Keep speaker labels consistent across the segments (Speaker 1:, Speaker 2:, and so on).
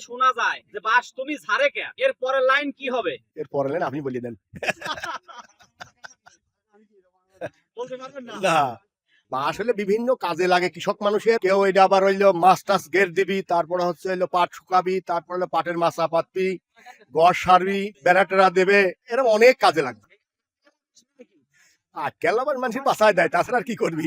Speaker 1: শোনা যায় যে বাস তুমি ঝাড়ে কে? এর পরের লাইন কি হবে?
Speaker 2: এর পরে লাইন আপনি বলে দেন।
Speaker 1: বলতে পারবেন না?
Speaker 2: না। বা আসলে বিভিন্ন কাজে লাগে। কৃষক মানুষের কেউ এটা আবার হইল মাছ টাছ গের দিবি তারপরে হচ্ছে হইল পাট শুকাবি তারপরে হলো পাটের মাছা পাতবি গড় সারবি বেড়া টেরা দেবে এরকম অনেক কাজে লাগবে। আর কেলাবার মানুষের বাসায় দেয় তাছাড়া আর কি করবি?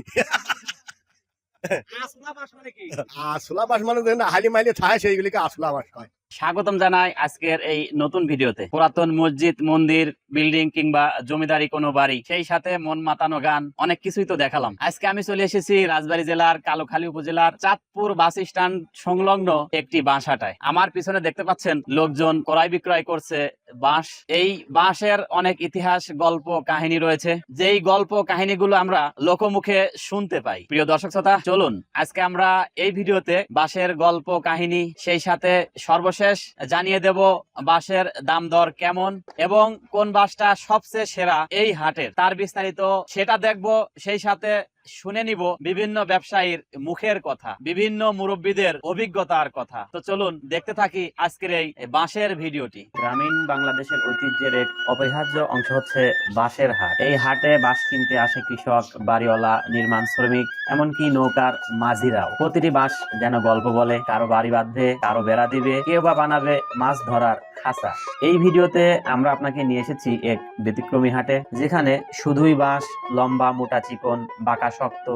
Speaker 1: আসলা বাস মানে কি?
Speaker 2: আসলা বাস মানে হালি থাকে সেইগুলিকে আসলা বাস হয়
Speaker 3: স্বাগতম জানাই আজকের এই নতুন ভিডিওতে। পুরাতন মসজিদ, মন্দির, বিল্ডিং কিংবা জমিদারি কোনো বাড়ি, সেই সাথে মন মাতানো গান, অনেক কিছুই তো দেখালাম। আজকে আমি চলে এসেছি রাজবাড়ী জেলার কালোখালী উপজেলার চাঁদপুর বাস স্ট্যান্ড সংলগ্ন একটি বাঁশহাটায় আমার পিছনে দেখতে পাচ্ছেন লোকজন ক্রয় বিক্রয় করছে বাঁশ। এই বাঁশের অনেক ইতিহাস, গল্প, কাহিনী রয়েছে। যেই গল্প, কাহিনীগুলো আমরা লোকমুখে শুনতে পাই। প্রিয় দর্শক শ্রোতা, চলুন। আজকে আমরা এই ভিডিওতে বাঁশের গল্প, কাহিনী, সেই সাথে সর্বশেষ জানিয়ে দেব বাসের দাম দর কেমন এবং কোন বাসটা সবচেয়ে সেরা এই হাটের। তার বিস্তারিত সেটা দেখব, সেই সাথে শুনে নিব বিভিন্ন ব্যবসায়ীর মুখের কথা, বিভিন্ন মুরব্বীদের অভিজ্ঞতার কথা। তো চলুন দেখতে থাকি আজকের এই বাঁশের ভিডিওটি। গ্রামীণ বাংলাদেশের ঐতিহ্যের এক অপরিহার্য অংশ হচ্ছে বাঁশের হাট। এই হাটে বাঁশ কিনতে আসে কৃষক, বাড়িওয়ালা, নির্মাণ শ্রমিক, এমনকি নৌকার মাঝিরাও। প্রতিটি বাঁশ যেন গল্প বলে, কারও বাড়ি বাঁধবে, কারও বেড়া দিবে, কেউ বা বানাবে মাছ ধরার খাঁচা। এই ভিডিওতে আমরা আপনাকে নিয়ে এসেছি এক ব্যতিক্রমী হাটে, যেখানে শুধুই বাঁশ, লম্বা মোটা চিকন, বাঁকা শক্ত।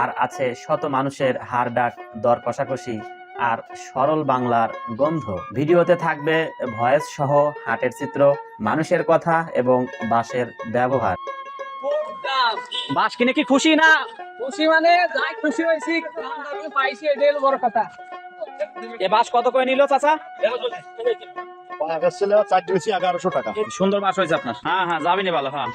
Speaker 3: আর আছে শত মানুষের হাড় ডাক দর কষাকষি আর সরল বাংলার গন্ধ। ভিডিওতে থাকবে ভয়েস সহ হাটের চিত্র মানুষের কথা এবং বাঁশের ব্যবহার। বাঁশ কিনে কি খুশি না?
Speaker 4: খুশি মানে যাই খুশি হয়েছি পাইছি এটাই হলো বড় কথা।
Speaker 3: এ বাঁশ কত করে নিল চাচা?
Speaker 2: ছিল চারটে বেশি এগারোশো টাকা।
Speaker 3: সুন্দর বাঁশ হয়েছে আপনার। হ্যাঁ হ্যাঁ যাবিনি ভালো হ্যাঁ।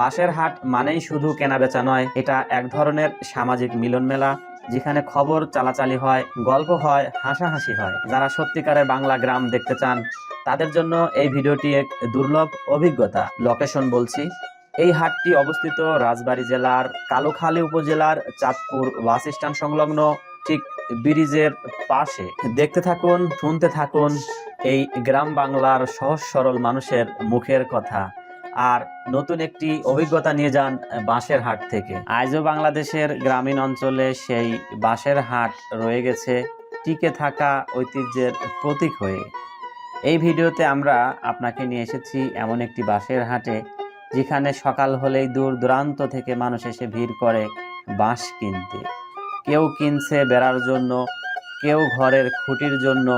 Speaker 3: বাঁশের হাট মানেই শুধু কেনা বেচা নয়, এটা এক ধরনের সামাজিক মিলন মেলা যেখানে খবর চালাচালি হয়, গল্প হয়, হাসাহাসি হয়। যারা সত্যিকারের বাংলা গ্রাম দেখতে চান, তাদের জন্য এই ভিডিওটি এক দুর্লভ অভিজ্ঞতা। লোকেশন বলছি, এই হাটটি অবস্থিত রাজবাড়ী জেলার কালোখালী উপজেলার চাঁদপুর বাস স্ট্যান্ড সংলগ্ন, ঠিক ব্রিজের পাশে। দেখতে থাকুন, শুনতে থাকুন। এই গ্রাম বাংলার সহজ সরল মানুষের মুখের কথা। আর নতুন একটি অভিজ্ঞতা নিয়ে যান বাঁশের হাট থেকে। আজও বাংলাদেশের গ্রামীণ অঞ্চলে সেই বাঁশের হাট রয়ে গেছে টিকে থাকা ঐতিহ্যের প্রতীক হয়ে। এই ভিডিওতে আমরা আপনাকে নিয়ে এসেছি এমন একটি বাঁশের হাটে, যেখানে সকাল হলেই দূর দূরান্ত থেকে মানুষ এসে ভিড় করে বাঁশ কিনতে। কেউ কিনছে বেড়ার জন্য, কেউ ঘরের খুঁটির জন্য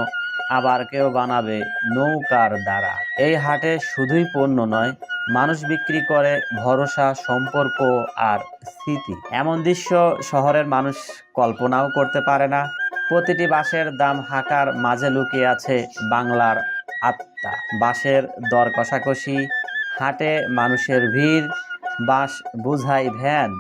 Speaker 3: আবার কেউ বানাবে নৌকার দ্বারা। এই হাটে শুধুই পণ্য নয়, মানুষ বিক্রি করে ভরসা, সম্পর্ক আর স্মৃতি। এমন দৃশ্য শহরের মানুষ কল্পনাও করতে পারে না। প্রতিটি বাঁশের দাম হাঁকার মাঝে লুকিয়ে আছে বাংলার আত্মা। বাঁশের দর কষাকষি, হাটে মানুষের ভিড়, বাঁশ বুঝাই ভ্যান,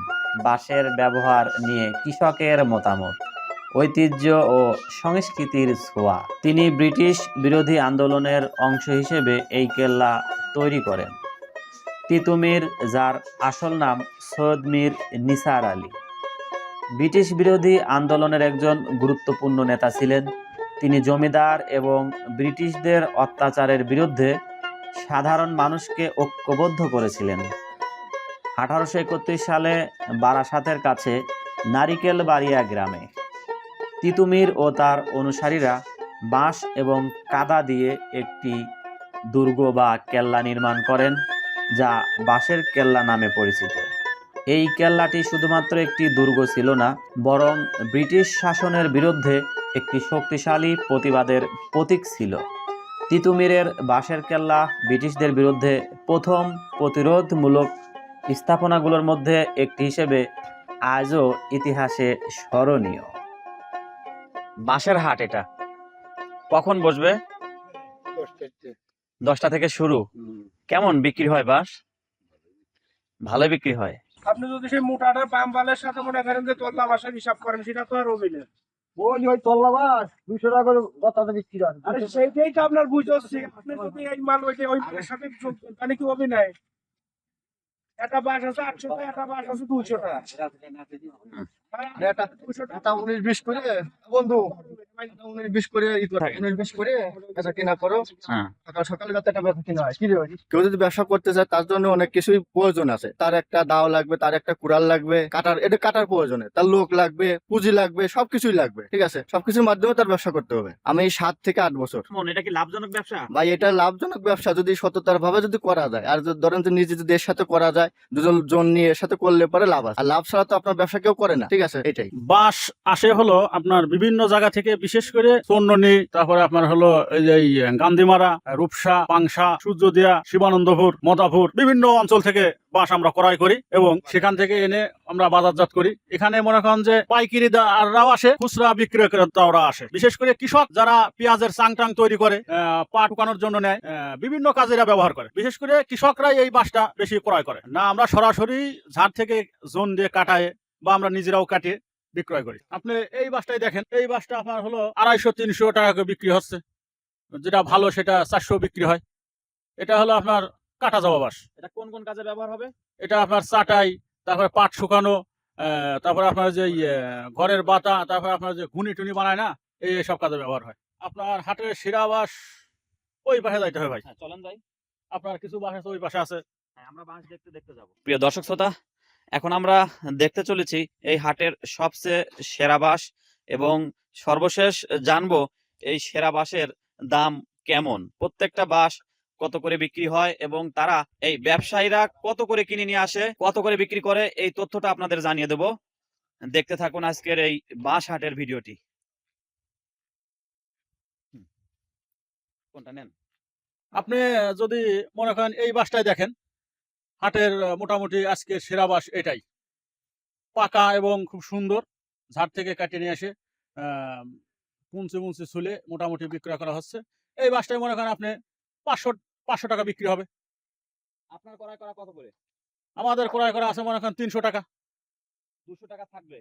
Speaker 3: বাঁশের ব্যবহার নিয়ে কৃষকের মতামত। ঐতিহ্য ও সংস্কৃতির ছোঁয়া। তিনি ব্রিটিশ বিরোধী আন্দোলনের অংশ হিসেবে এই কেল্লা তৈরি করেন। তিতুমির, যার আসল নাম সৈয়দ মীর নিসার আলী। ব্রিটিশ বিরোধী আন্দোলনের একজন গুরুত্বপূর্ণ নেতা ছিলেন। তিনি জমিদার এবং ব্রিটিশদের অত্যাচারের বিরুদ্ধে সাধারণ মানুষকে ঐক্যবদ্ধ করেছিলেন। আঠারোশো একত্রিশ সালে বারাসাতের কাছে নারিকেল বাড়িয়া গ্রামে তিতুমির ও তার অনুসারীরা বাঁশ এবং কাদা দিয়ে একটি দুর্গ বা কেল্লা নির্মাণ করেন, যা বাঁশের কেল্লা নামে পরিচিত। এই কেল্লাটি শুধুমাত্র একটি দুর্গ ছিল না, বরং ব্রিটিশ শাসনের বিরুদ্ধে একটি শক্তিশালী প্রতিবাদের প্রতীক ছিল। তিতুমিরের বাঁশের কেল্লা ব্রিটিশদের বিরুদ্ধে প্রথম প্রতিরোধমূলক স্থাপনাগুলোর মধ্যে একটি হিসেবে আজও ইতিহাসে স্মরণীয়। বাঁশের হাট এটা। কখন বসবে? দশটা থেকে শুরু। কেমন বিক্রি হয় বাঁশ? ভালো বিক্রি হয়।
Speaker 4: আপনি যদি সেই মোটাটার পাম্পালের সাথে মনে করেন যে তোল্লা মাসের হিসাব করেন সেটা তো আর হবে না।
Speaker 2: ওই ওই তল্লা দুশো টাকা করে বিক্রি হয়।
Speaker 4: আরে সেইটাই তো আপনার হচ্ছে। আপনি যদি এই মাল ওইটা ওই সাথে যোগ দেন, কি হবে না? একটা বাস আছে আটশো টাকা একটা বাস আছে দুশো টাকা।
Speaker 2: উনিশ বিশ করে বন্ধু উনিশ বিশ করে ই করে উনিশ বিশ করে এটা কিনা করো।
Speaker 3: হ্যাঁ।
Speaker 2: সকাল সকালে যাতে একটা ব্যবসা কিনা হয় কি কেউ যদি ব্যবসা করতে চায় তার জন্য অনেক কিছুই প্রয়োজন আছে। তার একটা দাও লাগবে তার একটা কুড়াল লাগবে কাটার এটা কাটার প্রয়োজনে। তার লোক লাগবে পুঁজি লাগবে সবকিছুই লাগবে ঠিক আছে? সবকিছুর মাধ্যমে তার ব্যবসা করতে হবে। আমি এই সাত থেকে আট বছর।
Speaker 1: এটা কি লাভজনক ব্যবসা?
Speaker 2: ভাই এটা লাভজনক ব্যবসা যদি সততার ভাবে যদি করা যায়। আর ধরেন যে নিজে যদি এর সাথে করা যায় দুজন জন নিয়ে এর সাথে করলে পরে লাভ আছে। আর লাভ ছাড়া তো আপনার ব্যবসা কেউ করে না ঠিক
Speaker 5: বাস আসে হলো আপনার বিভিন্ন জায়গা থেকে, বিশেষ করে তারপরে আপনার হলো এই গান্ধীমারা, রূপসা, পাংশা, সূর্যদিয়া, শিবানন্দপুর, মদাপুর, বিভিন্ন অঞ্চল থেকে বাস আমরা ক্রয় করি এবং সেখান থেকে এনে আমরা বাজারজাত করি। এখানে মনে করেন যে পাইকিরি পাইকারিদাররাও আসে, খুচরা বিক্রেতারাও আসে। বিশেষ করে কৃষক যারা পেঁয়াজের চাং টাং তৈরি করে পা টুকানোর জন্য নেয় বিভিন্ন কাজে এরা ব্যবহার করে। বিশেষ করে কৃষকরাই এই বাসটা বেশি ক্রয় করে। না, আমরা সরাসরি ঝাড় থেকে জোন দিয়ে কাটায় বা আমরা নিজেরাও কাটিয়ে বিক্রয় করি। আপনি এই বাসটাই দেখেন এই বাসটা আপনার হলো আড়াইশো তিনশো টাকা করে বিক্রি হচ্ছে। যেটা ভালো সেটা চারশো বিক্রি হয়। এটা হলো আপনার কাটা যাওয়া বাস।
Speaker 1: এটা কোন কোন কাজে ব্যবহার হবে?
Speaker 5: এটা আপনার চাটাই তারপরে পাট শুকানো তারপরে আপনার যে ইয়ে, ঘরের বাতা তারপরে আপনার যে ঘুনি টুনি বানায় না এই সব কাজে ব্যবহার হয়। আপনার হাটের শিরা বাস ওই পাশে যাইতে হয় ভাই।
Speaker 1: হ্যাঁ চলেন যাই।
Speaker 5: আপনার কিছু বাস আছে ওই পাশে আছে।
Speaker 1: হ্যাঁ আমরা বাঁশ দেখতে দেখতে যাব।
Speaker 3: প্রিয় দর্শক শ্রোতা এখন আমরা দেখতে চলেছি এই হাটের সবচেয়ে সেরা বাস এবং সর্বশেষ জানব এই সেরা বাসের দাম কেমন? প্রত্যেকটা বাস কত করে বিক্রি হয় এবং তারা এই ব্যবসায়ীরা কত করে কিনে নিয়ে আসে, কত করে বিক্রি করে, এই তথ্যটা আপনাদের জানিয়ে দেব। দেখতে থাকুন আজকের এই বাঁশ হাটের ভিডিওটি। কোনটা নেন?
Speaker 5: আপনি যদি মনে করেন এই বাসটাই দেখেন। হাটের মোটামুটি আজকে সেরা বাস এটাই। পাকা এবং খুব সুন্দর ঝাড় থেকে কাটিয়ে নিয়ে এসে আহ, মুনসি মুনসি ছুলে মোটামুটি বিক্রয় করা হচ্ছে। এই বাসটাই মনে করেন আপনি পাঁচশো পাঁচশো টাকা বিক্রি হবে।
Speaker 1: আপনার ক্রয় করা কত করে?
Speaker 5: আমাদের ক্রয় করা আছে মনে করেন তিনশো টাকা।
Speaker 1: দুশো টাকা থাকবে?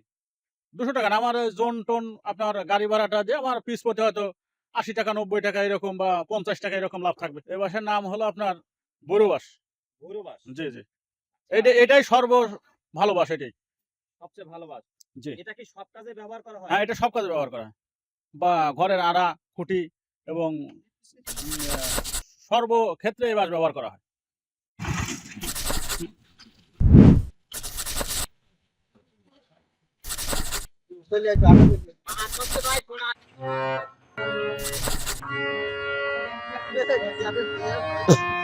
Speaker 5: দুশো টাকা না আমার জোন টোন আপনার গাড়ি ভাড়াটা দিয়ে আমার পিস প্রতি হয়তো আশি টাকা নব্বই টাকা এরকম বা পঞ্চাশ টাকা এরকম লাভ থাকবে। এই বাসের নাম হলো আপনার বড়ু বাস
Speaker 1: বাস
Speaker 5: জি জি। এটা এটাই সর্ব ভালো বাস এটাই।
Speaker 1: সবচেয়ে ভালো বাস
Speaker 5: জি।
Speaker 1: এটা কি সব কাজে ব্যবহার করা হয়?
Speaker 5: হ্যাঁ এটা সব কাজে ব্যবহার করা হয়। বা ঘরের আড়া খুঁটি এবং সর্বক্ষেত্রে এই বাস ব্যবহার করা হয়।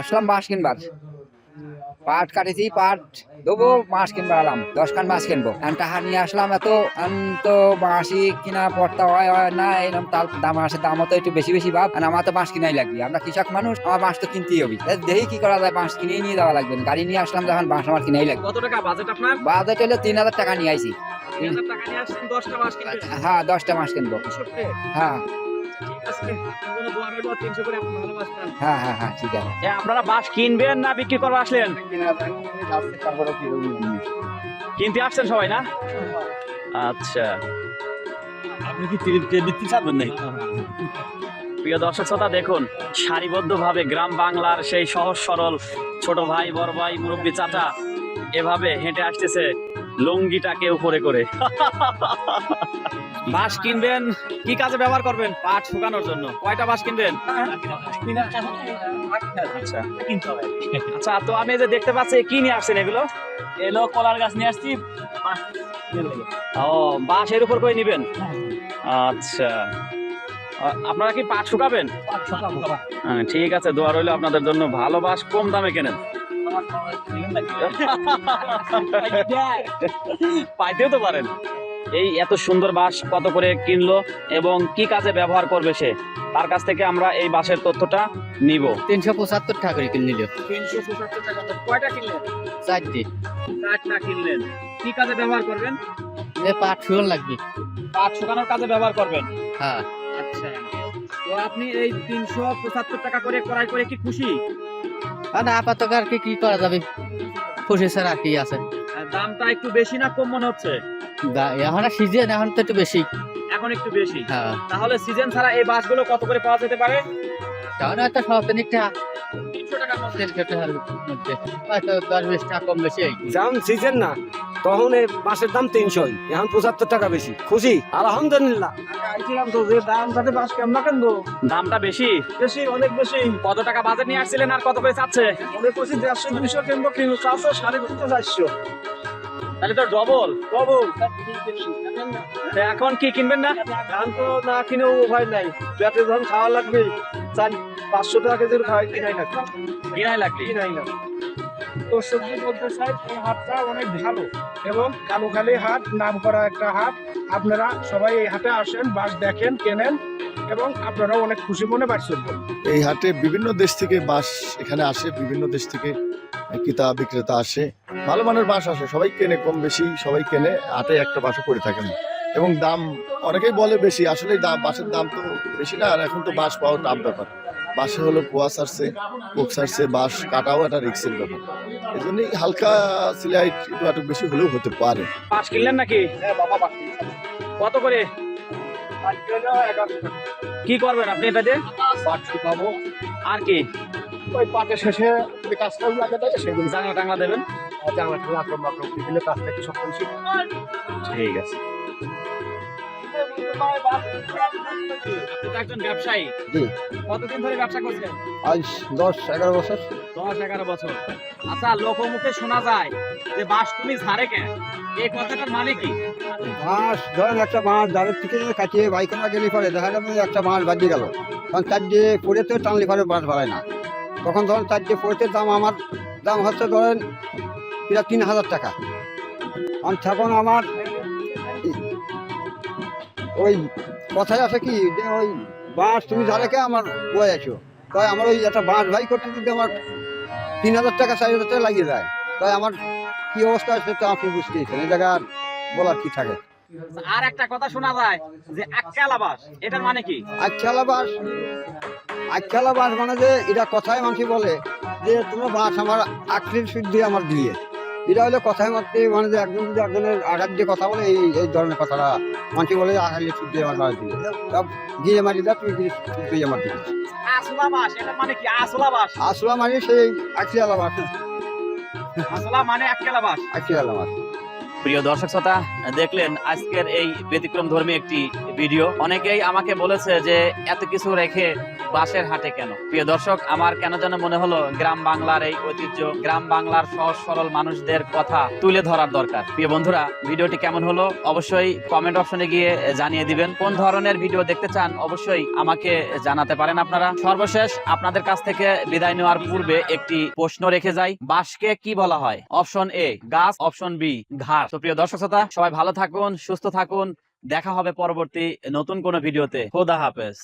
Speaker 6: আসলাম মাছ কিনবার। পাট কাটেছি পাট দেবো মাছ কিনবা এলাম দশ খান মাছ কিনবো। টাকা নিয়ে আসলাম এত তো মাসি কিনা পড়তা হয় হয় না এরকম তার দাম আসে দামও তো একটু বেশি বেশি ভাব। আর আমার তো মাছ কিনাই লাগবে আমরা কৃষক মানুষ আমার মাছ তো কিনতেই হবে। দেখি কি করা যায় মাছ কিনেই নিয়ে যাওয়া লাগবে। গাড়ি নিয়ে আসলাম যখন মাছ আমার কিনাই লাগবে।
Speaker 1: কত টাকা বাজেট আপনার?
Speaker 6: হলে তিন হাজার টাকা নিয়ে আইছি। হ্যাঁ দশটা মাছ কিনবো। হ্যাঁ। হ্যাঁ হ্যাঁ হ্যাঁ ঠিক আছে।
Speaker 1: আপনারা বাস কিনবেন না বিক্রি করবার আসলেন? কিনতে আসছেন সবাই না? আচ্ছা।
Speaker 5: আপনি কি বৃত্তি ছাড়বেন নাকি?
Speaker 1: প্রিয় দর্শক শ্রোতা দেখুন সারিবদ্ধভাবে গ্রাম বাংলার সেই সহজ সরল ছোট ভাই বড় ভাই মুরব্বী চাচা এভাবে হেঁটে আসতেছে লুঙ্গিটাকে উপরে করে। বাঁশ কিনবেন কি কাজে ব্যবহার করবেন? পাট শুকানোর জন্য। কয়টা বাঁশ কিনবেন? আচ্ছা। আচ্ছা তো আমি যে দেখতে পাচ্ছি কি নিয়ে আসছেন এগুলো? এলো কলার গাছ নিয়ে আসছি ও বাঁশের উপর করে নিবেন? আচ্ছা। আপনারা কি পাট শুকাবেন? হ্যাঁ, ঠিক আছে দোয়া রইল আপনাদের জন্য। ভালো বাস কম দামে কেনেন। পাইতেও তো পারেন। এই এত সুন্দর বাঁশ কত করে কিনলো এবং কি কাজে ব্যবহার করবে সে? তার কাছ থেকে আমরা এই বাঁশের তথ্যটা নিব।
Speaker 6: তিনশো পঁচাত্তর টাকা করে কিনে নিল
Speaker 1: তিনশো পঁচাত্তর টাকা কয়টা কিনলেন?
Speaker 6: চারটে।
Speaker 1: চারটা কিনলেন। কি কাজে ব্যবহার করবেন?
Speaker 6: পাট শুকন লাগবে।
Speaker 1: পাট শুকানোর কাজে ব্যবহার করবেন?
Speaker 6: হ্যাঁ।
Speaker 1: আচ্ছা। তো আপনি এই তিনশো পঁচাত্তর টাকা করে ক্রয় করে কি খুশি?
Speaker 6: আর আপাতত আর কি কি করা যাবে? খুশি স্যার আর কি আছে।
Speaker 1: দামটা একটু বেশি না কম মনে হচ্ছে?
Speaker 6: এখন আর সিজন এখন তো একটু বেশি।
Speaker 1: এখন একটু বেশি।
Speaker 6: হ্যাঁ।
Speaker 1: তাহলে সিজন ছাড়া এই বাসগুলো কত করে পাওয়া যেতে পারে?
Speaker 7: তাহলে একটা সপ্তাহিকটা
Speaker 1: তিনশো
Speaker 7: বিশ বেশি
Speaker 8: সিজন না তখন এই দাম এখন পঁচাত্তর টাকা বেশি। খুশি? আলহামদুলিল্লাহ।
Speaker 1: দামটা বেশি?
Speaker 4: বেশি অনেক বেশি।
Speaker 1: কত টাকা বাজেট নিয়ে আসছিলেন আর কত করে চাচ্ছে?
Speaker 4: দেড়শো কিনবো কিন্তু চারশো সাড়ে চারশো।
Speaker 1: তাহলে তো ডবল
Speaker 4: বাবু
Speaker 1: এখন কি কিনবেন না?
Speaker 4: ধান তো না কিনেও উপায় নাই। পেটে ধান খাওয়া লাগবে। চার পাঁচশো টাকা কেজির খাওয়াই কিনাই না
Speaker 1: কিনাই লাগবে।
Speaker 4: কিনাই না তো সবজি বলতে চাই এই হাটটা অনেক ভালো এবং কালুখালী হাট নাম করা একটা হাট। আপনারা সবাই এই হাটে আসেন বাস দেখেন কেনেন এবং আপনারা অনেক খুশি মনে বাড়ি চলবেন
Speaker 2: এই হাটে বিভিন্ন দেশ থেকে বাস এখানে আসে বিভিন্ন দেশ থেকে ক্রেতা বিক্রেতা আসে ভালো মানের বাঁশ আসে সবাই কেনে কম বেশি সবাই কেনে হাটে একটা বাঁশও করে থাকেন এবং দাম অনেকেই বলে বেশি আসলে দাম বাঁশের দাম তো বেশি না আর এখন তো বাঁশ পাওয়া টাফ ব্যাপার। বাঁশে হলো কুয়া সারছে কোক সারছে বাঁশ কাটাও একটা রিক্সের ব্যাপার। এই জন্যই হালকা সিলাই একটু একটু বেশি হলেও হতে পারে।
Speaker 1: পাঁচ কিনলেন নাকি?
Speaker 4: হ্যাঁ
Speaker 1: কত করে? কি করবেন আপনি এটা দিয়ে? আর কি?
Speaker 2: ওই পাটের শেষে যে কাজটা লাগে থাকে সেগুলো
Speaker 1: জাংলা টাংলা দেবেন?
Speaker 2: জানলা টানলা আক্রম আক্রম বিভিন্ন কাজ থেকে সব কিছু।
Speaker 1: ঠিক আছে। আপনি তো একজন ব্যবসায়ী।
Speaker 8: জি।
Speaker 1: কতদিন ধরে ব্যবসা করছেন?
Speaker 8: আজ দশ এগারো বছর।
Speaker 1: দশ এগারো বছর। আচ্ছা লোকমুখে শোনা যায় যে বাস তুমি ঝাড়ে কেন এই কথাটার মানে কি?
Speaker 8: ধরেন একটা মাছ দাঁড়ের থেকে কাটিয়ে গেলে পরে দেখা যাবে একটা বাজিয়ে গেল। তখন তার যে পড়েতে টানলে পরে মাছ বাড়ায় না। তখন ধরেন তার যে পড়েতে দাম, আমার দাম হচ্ছে ধরেন প্রায় তিন হাজার টাকা। আমি তখন আমার ওই কথায় আছে কি, যে ওই বাঁশ তুমি ঝাড়েকে আমার বয়ে আছো। তাই আমার ওই একটা বাঁশ ভাই করতে যদি আমার তিন হাজার টাকা, চার হাজার টাকা লাগিয়ে দেয়। তাই আমার কি অবস্থা আছে তো আপনি বুঝতেইছেন এই জায়গা বলার কি থাকে?
Speaker 1: আর একটা কথা শোনা যায় যে আক্কালা বাস এটার মানে কি?
Speaker 8: আচ্ছালা বাস আচ্ছালা বাস মানে যে এটা কথায় মানুষ বলে যে তোমার বাস আমার আকৃতির শুদ্ধি আমার দিয়ে। এটা হলে কথায় মধ্যে মানে যে একজন যদি একজনের আঘাত দিয়ে কথা বলে এই এই ধরনের কথাটা মানুষ বলে যে আঘাত শুদ্ধি আমার বাস দিয়ে। সব দিয়ে মারি দা তুই শুদ্ধি আমার দিয়ে।
Speaker 1: আসলা বাস এটার মানে কি? আসলা বাস
Speaker 8: আসলা মানে সেই আখিয়ালা বাস
Speaker 1: আসলা মানে আক্কালা বাস
Speaker 8: আখিয়ালা বাস
Speaker 3: প্রিয় দর্শক শ্রোতা, দেখলেন আজকের এই ব্যতিক্রম ধর্মী একটি ভিডিও। অনেকেই আমাকে বলেছে যে, এত কিছু রেখে বাসের হাটে কেন? প্রিয় দর্শক, আমার কেন যেন মনে হলো গ্রাম বাংলার এই ঐতিহ্য, গ্রাম বাংলার সহজ সরল মানুষদের কথা তুলে ধরার দরকার। প্রিয় বন্ধুরা, ভিডিওটি কেমন হলো অবশ্যই কমেন্ট অপশনে গিয়ে জানিয়ে দিবেন। কোন ধরনের ভিডিও দেখতে চান অবশ্যই আমাকে জানাতে পারেন আপনারা। সর্বশেষ আপনাদের কাছ থেকে বিদায় নেওয়ার পূর্বে একটি প্রশ্ন রেখে যাই। বাঁশকে কি বলা হয়? অপশন এ, গাছ, অপশন বি ঘাস তো প্রিয় দর্শক শ্রোতা, সবাই ভালো থাকুন, সুস্থ থাকুন। দেখা হবে পরবর্তী নতুন কোনো ভিডিওতে। খোদা হাফেজ।